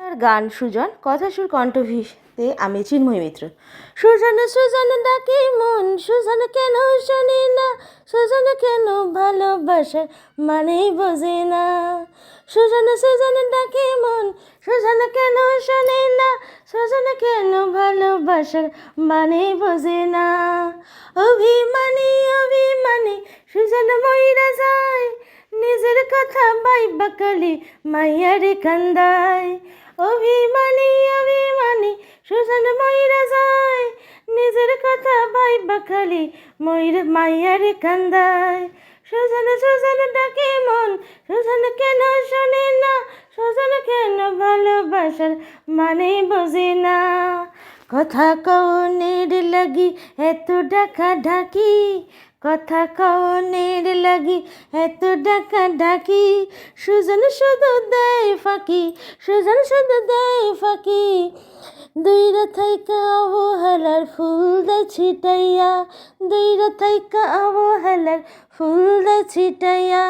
আর গান সুজন, কথা সুর কণ্ঠভিতে আমি চিন্ময় মিত্র। সুজন সুজন, ডাকি মন, সুজন কেন শোনে না? সুজন কেন ভালোবাসার মানেই বোঝে না? সুজন সুজন, ডাকি মন, সুজন কেন শোনে না? সুজন কেন ভালোবাসার মানেই বোঝে না? অভিমানী অভিমানী, সুজন ময়রা নিজের কথা বাইবা কালি মাইয়ারে কান্দায়। অভিমানী অভিমানী, সুজন ময়রা যায়। নিজের কথা বাইবা খালি ময়ূর মাইয়ারে কান্দায়। সুজন সুজন ডাকে মন, সুজন কেন শোনে না? সুজন কেন ভালোবাসার মানে বোঝে না। কথা কওনের লাগি, এত ডাকা ঢাকি কথা কওনের লাগি এত ডাকা ডাকি সুজন শুধু দেয় ফাঁকি, সুজন শুধু দেয় ফাঁকি। দুইরা থাইকা অবহেলার ফুল দে ছিটাইয়া দুইরা থাইকা অবহেলার ফুল দে ছিটাইয়া।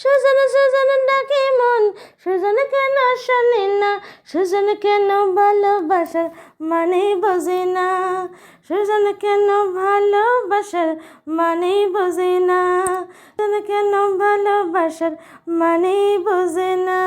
সুজন সুজন ডাকে মন, সুজন কেন শোনে না? সুজন কেন ভালোবাসার মানে বোঝে না। সুজন কেন ভালোবাসার মানে বোঝে না। সুজন কেন ভালোবাসার মানে বোঝে না।